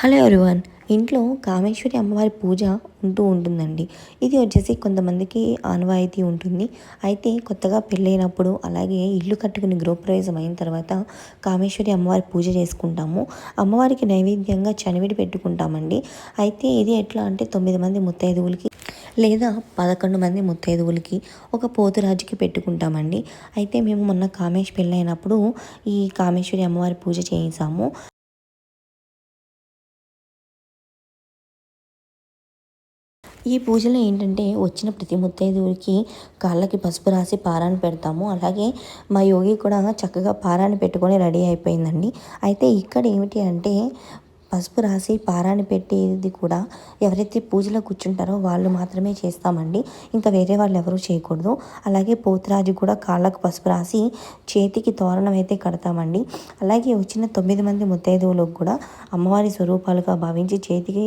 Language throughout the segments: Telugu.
Hello everyone. ఇంట్లో కామేశ్వరి అమ్మవారి పూజ ఉంటూ ఉంటుందండి. ఇది వచ్చేసి కొంతమందికి ఆనవాయితీ ఉంటుంది. అయితే కొత్తగా పెళ్ళైనప్పుడు అలాగే ఇల్లు కట్టుకుని గృహప్రవేశం అయిన తర్వాత కామేశ్వరి అమ్మవారి పూజ చేసుకుంటాము. అమ్మవారికి నైవేద్యంగా చనివిడి పెట్టుకుంటామండి. అయితే ఇది ఎట్లా అంటే తొమ్మిది మంది ముత్తైదువులకి లేదా పదకొండు మంది ముత్తైదువులకి ఒక పోతురాజుకి పెట్టుకుంటామండి. అయితే మేము మొన్న కామేష్ పెళ్ళైనప్పుడు ఈ కామేశ్వరి అమ్మవారి పూజ చేయించాము. ఈ పూజలో ఏంటంటే వచ్చిన ప్రతి ముత్తైదువుడికి కాళ్ళకి పసుపు రాసి పారాన్ని పెడతాము. అలాగే మా యోగి కూడా చక్కగా పారాన్ని పెట్టుకొని రెడీ అయిపోయిందండి. అయితే ఇక్కడ ఏమిటి అంటే పసుపు రాసి పారాన్ని పెట్టేది కూడా ఎవరైతే పూజలో కూర్చుంటారో వాళ్ళు మాత్రమే చేస్తామండి. ఇంకా వేరే వాళ్ళు ఎవరూ చేయకూడదు. అలాగే పోతురాజు కూడా కాళ్ళకు పసుపు రాసి చేతికి తోరణం అయితే కడతామండి. అలాగే వచ్చిన తొమ్మిది మంది ముత్తైదువులకు కూడా అమ్మవారి స్వరూపాలుగా భావించి చేతికి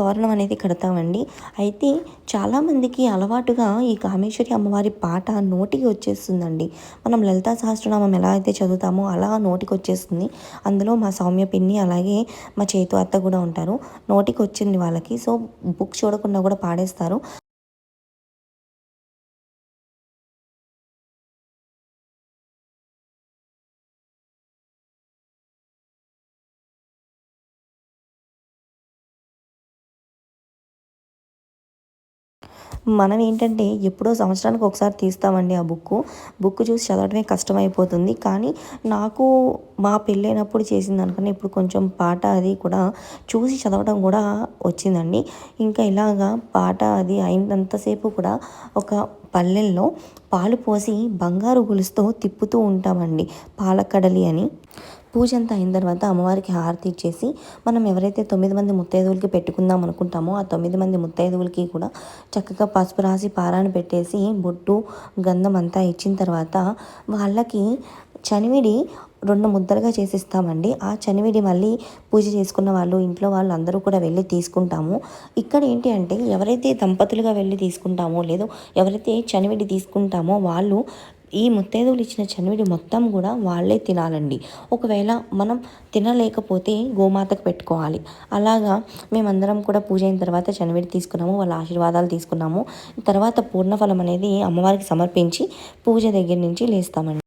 తోరణం అనేది కడతామండి. అయితే చాలామందికి అలవాటుగా ఈ కామేశ్వరి అమ్మవారి పాట నోటికి వచ్చేస్తుందండి. మనం లలితా సహస్రనామం ఎలా అయితే చదువుతామో అలా నోటికి వచ్చేస్తుంది. అందులో మా సౌమ్య పిన్ని అలాగే మా చేతు అత్త కూడా ఉంటారు. నోటికి వచ్చింది వాళ్ళకి. సో బుక్ చూడకుండా కూడా పాడేస్తారు. మనం ఏంటంటే ఎప్పుడో సంవత్సరానికి ఒకసారి తీస్తామండి ఆ బుక్ బుక్ చూసి చదవడమే కష్టమైపోతుంది. కానీ నాకు మా పెళ్ళైనప్పుడు చేసిన దానికన్నా ఇప్పుడు కొంచెం పాట అది కూడా చూసి చదవడం కూడా వచ్చిందండి. ఇంకా ఇలాగా పాట అది అయినంతసేపు కూడా ఒక పల్లెల్లో పాలు పోసి బంగారు గొలుసుతో తిప్పుతూ ఉంటామండి పాలకడలి అని. పూజ అంతా అయిన తర్వాత అమ్మవారికి హారతి ఇచ్చేసి మనం ఎవరైతే తొమ్మిది మంది ముత్తైదువులకి పెట్టుకుందాం అనుకుంటామో ఆ తొమ్మిది మంది ముత్తైదువులకి కూడా చక్కగా పసుపు రాసి పారాన్ని పెట్టేసి బొట్టు గంధం అంతా ఇచ్చిన తర్వాత వాళ్ళకి చనివిడి రెండు ముద్దలుగా చేసిస్తామండి. ఆ చనివిడి మళ్ళీ పూజ చేసుకున్న వాళ్ళు ఇంట్లో వాళ్ళు అందరూ కూడా వెళ్ళి తీసుకుంటాము. ఇక్కడ ఏంటి అంటే ఎవరైతే దంపతులుగా వెళ్ళి తీసుకుంటామో లేదో ఎవరైతే చనివిడి తీసుకుంటామో వాళ్ళు ఈ ముత్తైదువులు ఇచ్చిన చనివిడి మొత్తం కూడా వాళ్ళే తినాలండి. ఒకవేళ మనం తినలేకపోతే గోమాతకు పెట్టుకోవాలి. అలాగా మేమందరం కూడా పూజ అయిన తర్వాత చనివిడి తీసుకున్నాము వాళ్ళ ఆశీర్వాదాలు తీసుకున్నాము. తర్వాత పూర్ణఫలం అనేది అమ్మవారికి సమర్పించి పూజ దగ్గర నుంచి లేస్తామండి.